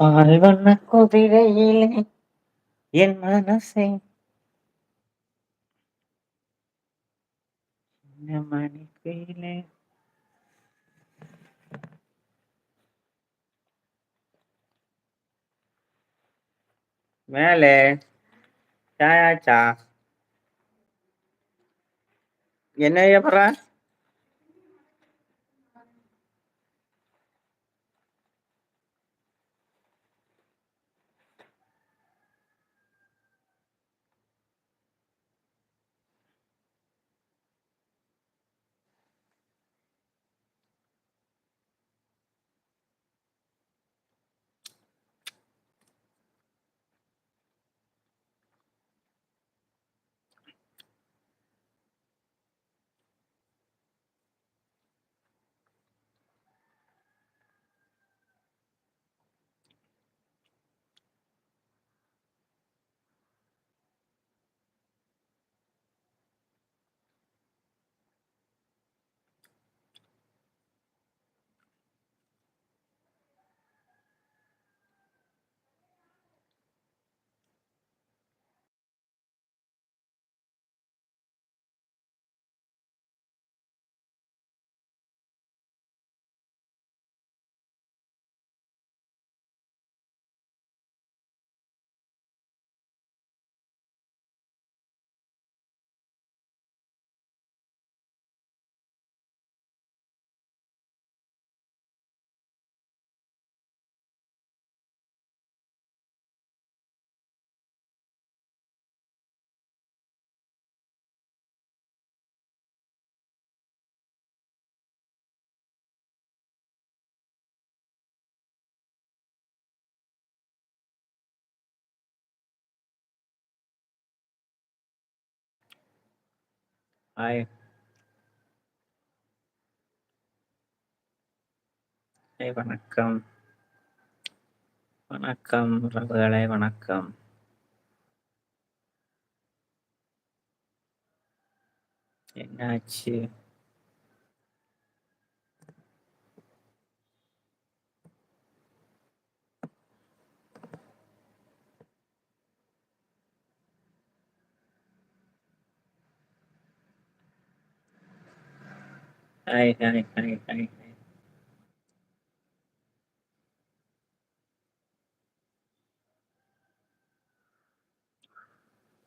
பால் வண்ண குதிரையிலே என் மனசை மணிக்குயிலே மேலே. சாயாச்சா? என்ன செய்யப்படுற ஹாய் ஹாய் வணக்கம். வணக்கம் உறவுகளை வணக்கம். என்னாச்சு? ஹாய் ஹாய் ஹாய் ஹாய்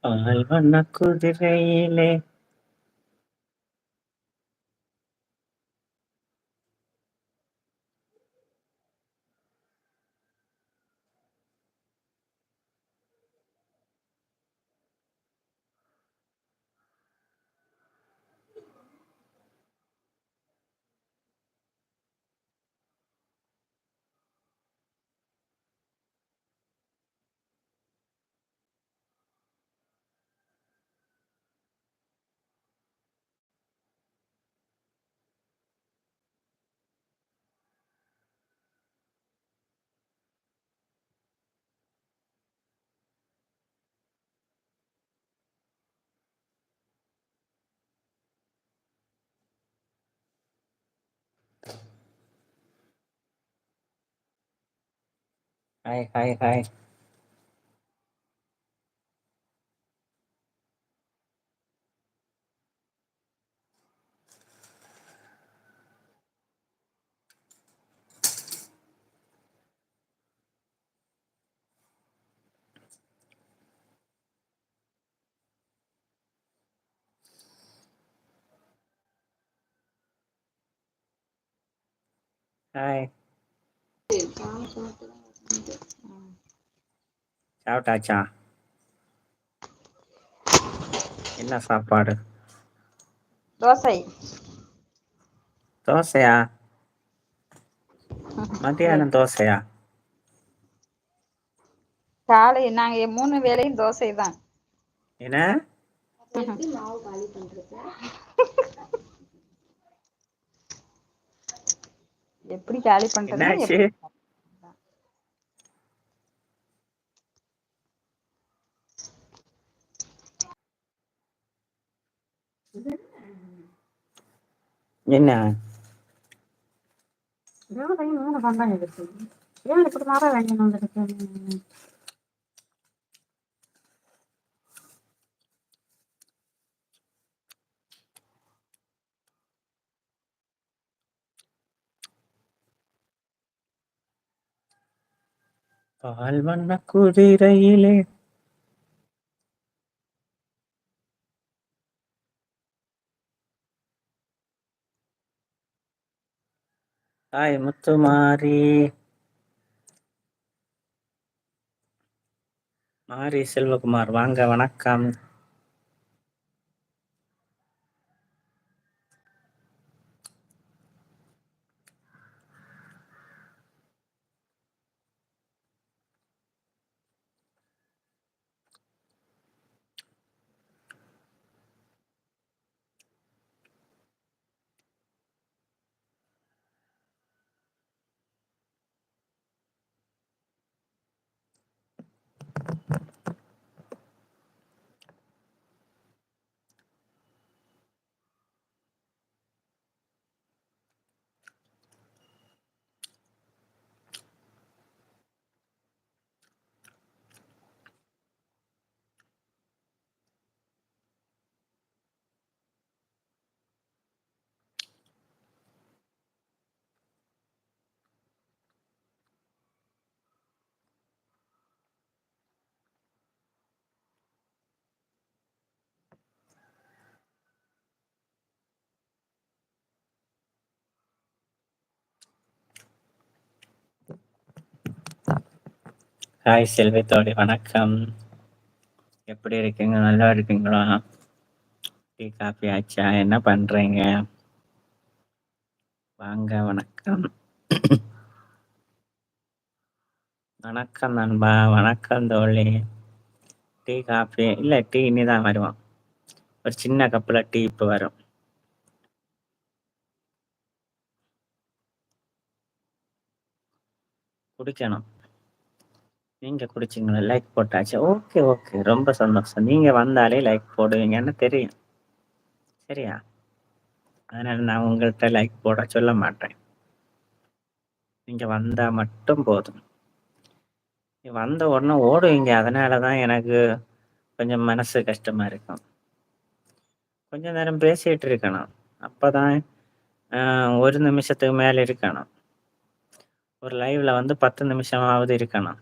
பால் வண்ண குதிரையிலே ஹாய் ஹாய் ஹாய் ஹாய் சாப்பிட்டாச்சா? என்ன சாப்பாடு? தோசை. தோசையா? மத்தியானம் தோசையா? காலை நாங்க மூணு வேளையும் தோசை தான் என்ன? எப்படி காலி பண்றது என்னாச்சு என்ன ஏன் இப்படி மாற வேண்டிய வந்திருக்கு பால் வண்ண ஹாய் முத்துமாரி மாரி செல்வகுமார் வாங்க வணக்கம். ஹாய் செல்வத்தோடி வணக்கம். எப்படி இருக்கீங்க? நல்லா இருக்கீங்களா? டீ காஃபி ஆச்சா? என்ன பண்றீங்க? வாங்க வணக்கம். வணக்கம் நண்பா வணக்கம் தோழி. டீ காஃபி இல்லை டீ இனிதான் வருவான். ஒரு சின்ன கப்பில் டீ இப்போ வரும். குடிக்கணும். நீங்க குடிச்சிங்களா லைக் போட்டாச்சு. ஓகே ஓகே ரொம்ப சந்தோஷம். நீங்க வந்தாலே லைக் போடுவீங்கன்னு தெரியும்? சரியா? அதனால நான் உங்கள்கிட்ட லைக் போட சொல்ல மாட்டேன். நீங்க வந்தா மட்டும் போதும். நீ வந்த உடனே ஓடுவீங்க. அதனால தான் எனக்கு கொஞ்சம் மனசு கஷ்டமா இருக்கும். கொஞ்ச நேரம் பேசிட்டு இருக்கணும். அப்பதான் ஆஹ், ஒரு நிமிஷத்துக்கு மேல இருக்கணும். ஒரு லைவ்ல வந்து பத்து நிமிஷமாவது இருக்கணும்.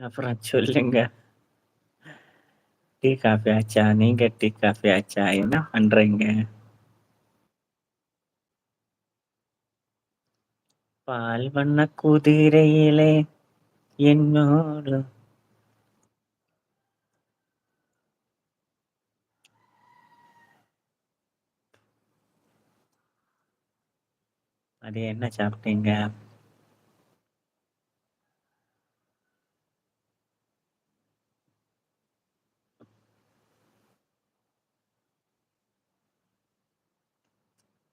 அப்புறம் சொல்லுங்க. டீ காஃபி ஆச்சா? நீங்க டீ காஃபி ஆச்சா? என்ன பண்றீங்க? பால் வண்ண குதிரையிலே என்னோடு. அது என்ன சாப்பிட்டீங்க?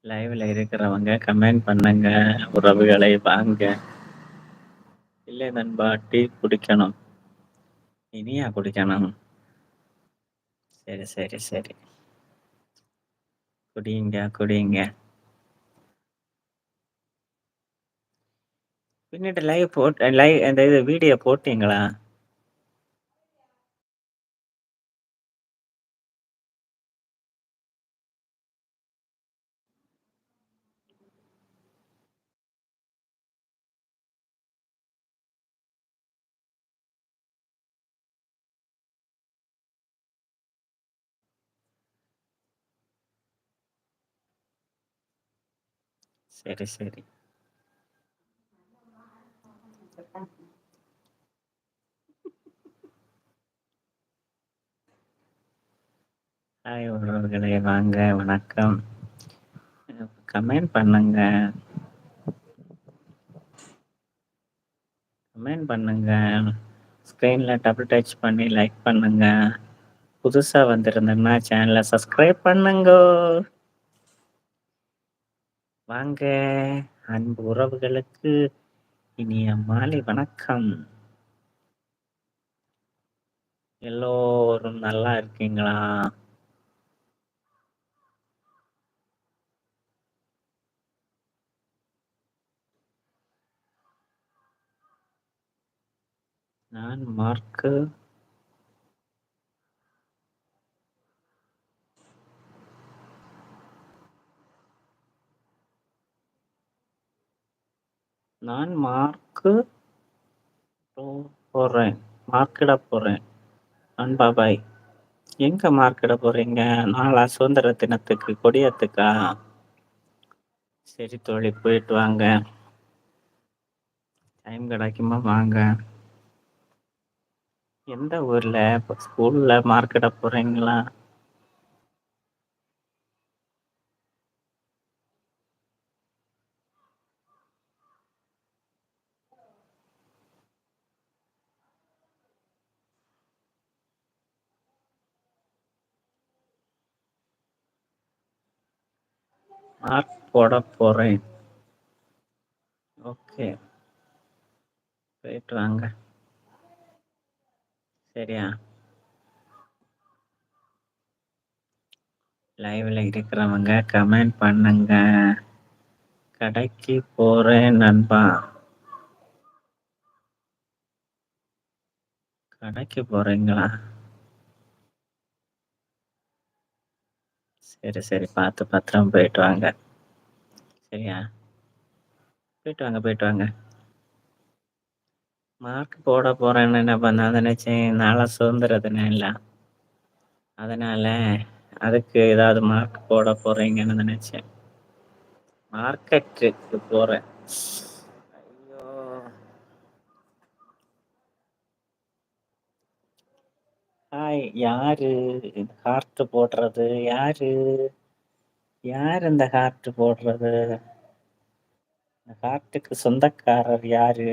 லைவ்ல இருக்கிறவங்க கமெண்ட் பண்ணுங்க உறவுகளை வாங்க. இல்லை நண்பா டீ குடிக்கணும். இனியா குடிக்கணும். சரி சரி சரி. குடிங்க குடிங்க. பின்னிட்டு லைவ் போட் லைவ் அந்த இது வீடியோ போட்டீங்களா? சரி சரி. ஹாய் உறவுகளே வாங்க வணக்கம். கமெண்ட் பண்ணுங்க. கமெண்ட் பண்ணுங்க. ஸ்க்ரீன்ல டபுள் டச் பண்ணி லைக் பண்ணுங்க. புதுசா வந்திருந்தேன்னா சேனலை சப்ஸ்கிரைப் பண்ணுங்க. வாங்க. அன்பு உறவுகளுக்கு இனிய மாலை வணக்கம். எல்லோரும் நல்லா இருக்கீங்களா? நான் மார்க்கு நான் மார்க்கு போடுறேன் மார்க்கிட போறேன். அன்பா பாய் எங்க மார்க்கிட போறீங்க? நாளா சுதந்திர தினத்துக்கு கொடியத்துக்கா? சரி தோழி போயிட்டு வாங்க. டைம் கிடைக்குமா? வாங்க. எந்த ஊர்ல? இப்போ ஸ்கூல்ல மார்க்கிட போறீங்களா மார்க் போட போறேன். ஓகே. போயிட்டு வாங்க. சரியா? லைவ்ல இருக்கிறவங்க கமெண்ட் பண்ணுங்க. கடைக்கு போறேன் நண்பா. கடைக்கு போறீங்களா? சரி சரி. பார்த்து பத்திரம் போயிட்டு வாங்க. சரியா? போயிட்டு வாங்க போயிட்டு வாங்க. மார்க் போட போறேன்னு என்ன பண்ண? நினைச்சேன் நாளை சுதந்திர தினம் இல்லை. அதனால அதுக்கு ஏதாவது மார்க் போட போறீங்கன்னு நினைச்சேன். மார்க்கெட்டுக்கு போறேன். ஐயோ. ஹாய் யாரு? ஹார்ட் போடுறது யாரு? யார் இந்த ஹார்ட் போடுறது? இந்த ஹார்ட்டுக்கு சொந்தக்காரர் யாரு?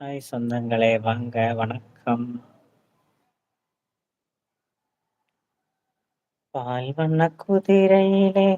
ஹாய் சொந்தங்களே வாங்க வணக்கம். பால் வண்ண குதிரையிலே